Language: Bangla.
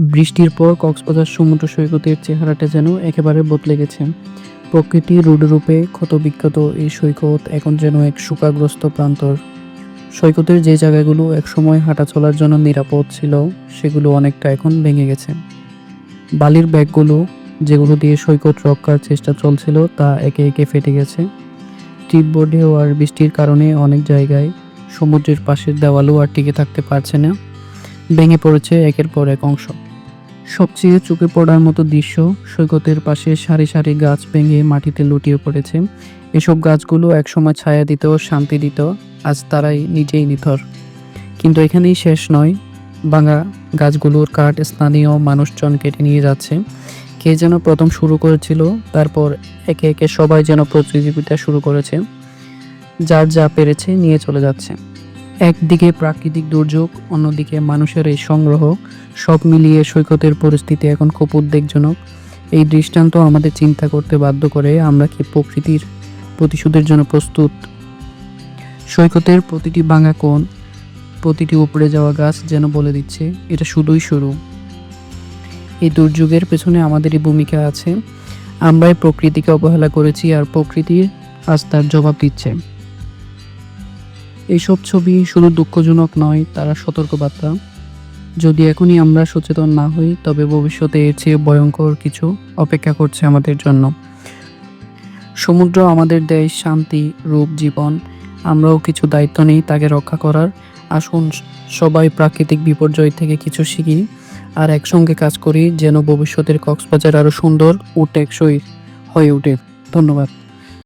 বৃষ্টির পর কক্সবাজার সমুদ্র সৈকতের চেহারাটা যেন একেবারে বদলে গেছে। প্রকৃতি রূপে ক্ষতবিক্ষত এই সৈকত এখন যেন এক শোকাগ্রস্ত প্রান্তর। সৈকতের যে জায়গাগুলো একসময় হাঁটা চলার জন্য নিরাপদ ছিল, সেগুলো অনেকটা এখন ভেঙে গেছে। বালির ব্যাগগুলো, যেগুলো দিয়ে সৈকত রক্ষার চেষ্টা চলছিল, তা একে একে ফেটে গেছে। তীব্র ঢেউ আর বৃষ্টির কারণে অনেক জায়গায় সমুদ্রের পাশের দেওয়ালও আর টিকে থাকতে পারছে না। ভেঙে পড়েছে একের পর এক অংশ। সবচেয়ে চোখে পড়ার মতো দৃশ্য সৈকতের পাশে সারি সারি গাছ ভেঙে মাটিতে লুটিয়ে পড়েছে। এসব গাছগুলো একসময় ছায়া দিত শান্তি দিত, আজ তারাই নিজেই নিথর। কিন্তু এখানেই শেষ নয়। ভাঙা গাছগুলোর কাঠ স্থানীয় মানুষজন কেটে নিয়ে যাচ্ছে। কে যেন প্রথম শুরু করেছিল, তারপর একে একে সবাই যেন প্রতিযোগিতা শুরু করেছে। যার যা পেরেছে নিয়ে চলে যাচ্ছে। একদিকে প্রাকৃতিক দুর্যোগ, অন্যদিকে মানুষের এই সংগ্রহ, সব মিলিয়ে সৈকতের পরিস্থিতি এখন খুব উদ্বেগজনক। এই দৃষ্টান্ত আমাদের চিন্তা করতে বাধ্য করে, আমরা কি প্রকৃতির প্রতিশোধের জন্য প্রস্তুত? সৈকতের প্রতিটি ভাঙা কোণ, প্রতিটি উপড়ে যাওয়া গাছ যেন বলে দিচ্ছে, এটা শুধুই শুরু। এই দুর্যোগের পেছনে আমাদেরই ভূমিকা আছে। আমরাই প্রকৃতিকে অবহেলা করেছি আর প্রকৃতির আজ তার জবাব দিচ্ছে। এইসব ছবি শুধু দুঃখজনক নয়, তারা সতর্কবার্তা। যদি এখনই আমরা সচেতন না হই, তবে ভবিষ্যতে এর চেয়ে ভয়ঙ্কর কিছু অপেক্ষা করছে আমাদের জন্য। সমুদ্র আমাদের দেশ শান্তি, রূপ, জীবন। আমরাও কিছু দায়িত্ব নেই তাকে রক্ষা করার। আসুন, সবাই প্রাকৃতিক বিপর্যয় থেকে কিছু শিখি আর একসঙ্গে কাজ করি যেন ভবিষ্যতের কক্সবাজার আরও সুন্দর ও টেকসই হয়ে ওঠে। ধন্যবাদ।